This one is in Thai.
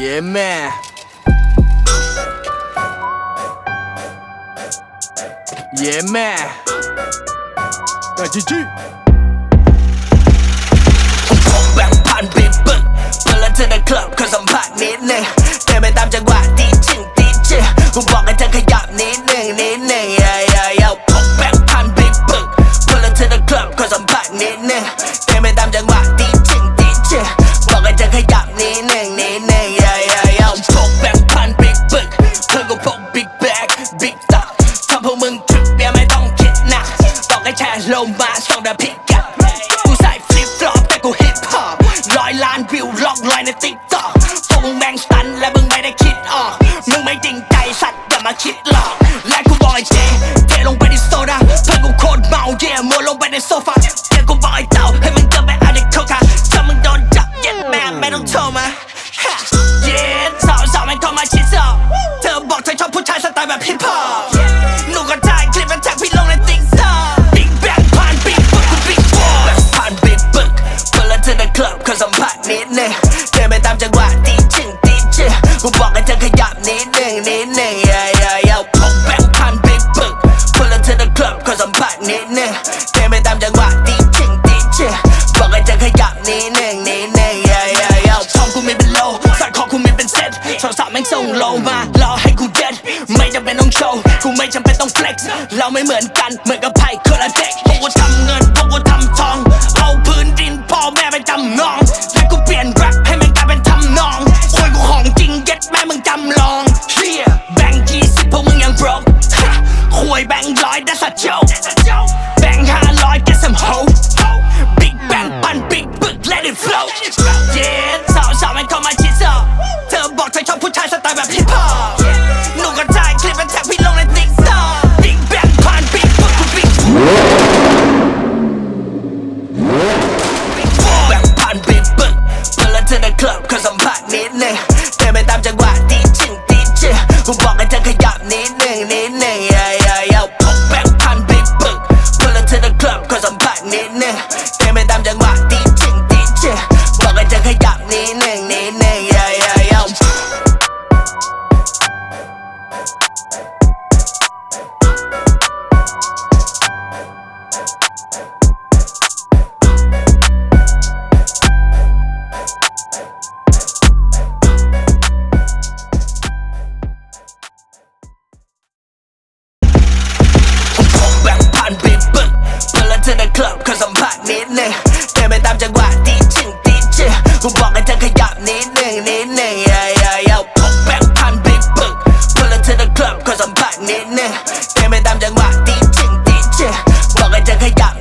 Yeah man Yeah เบียไม่ต้องคิดหนักบอกให้แชร์ลงมาส่งแต่พิกัดกูใส่ฟลิปฟลอปแต่กูฮิปฮอปร้อยล้านวิวล็อกลอยในติ๊กต็อกพวกมึงแม่งสตันและมึงไม่ได้คิดออก มึงไม่จริงใจสัตว์อย่ามาคิดหลอกและกูบอกไอ้เจเทลงไปในโซดาเพื่อนกูโคตรเมาเย่มัวลงไปในโซฟา หนึ่งเดินไปตามจังหวะดีจริงดีจริงกูบอกให้เธอขยับนิดหนึ่งนิดหนึ่ง yeah yeah yeah พกแบงค์พันบิ๊กบึกเปิดแล้วเธอในคลับขอสัมผัสนิดหนึ่งเดินไปตามจังหวะดีจริงดีจริงบอกให้เธอขยับนิดหนึ่งนิดหนึ่ง yeah yeah yeah ทองกูมีเป็นโลสัตว์ของกูมีเป็นเซ็ตโทรศัพท์แม่งส่งโลมารอให้กูเด็ดไม่จำเป็นต้องโชว์กูไม่จำเป็นต้อง flex เราไม่เหมือนกันเหมือนกับไพ่คนละเด็กพวกกูทำ อยแบงค์ร้อย that's a joke แบงค์ห้าร้อย get some hoe big bang ปัน big book let it flow yeah สาวสาวมันเข้ามาชิดซอเธอบอกเธอชอบผู้ชายสไตล์แบบฮิปฮอปหนูก็จ่ายคลิปมันแท็กพี่ลงในติ๊กต็อก big bang ปัน big book big big bang ปัน big book เพื่อเธอใน club cause I'm hot นิดนึงเธอไม่ตามจังหวะ ยับนิดหนึ่งนิดหนึ่งอย่าอย่าอยาพกแบงคพันบิ๊กปึกพลังเธอต้องคลับขอสัมผัสนิดหนึ่งเกมไม่ตามจังหวะดีจริงดีจริงบอกให้จะขยับ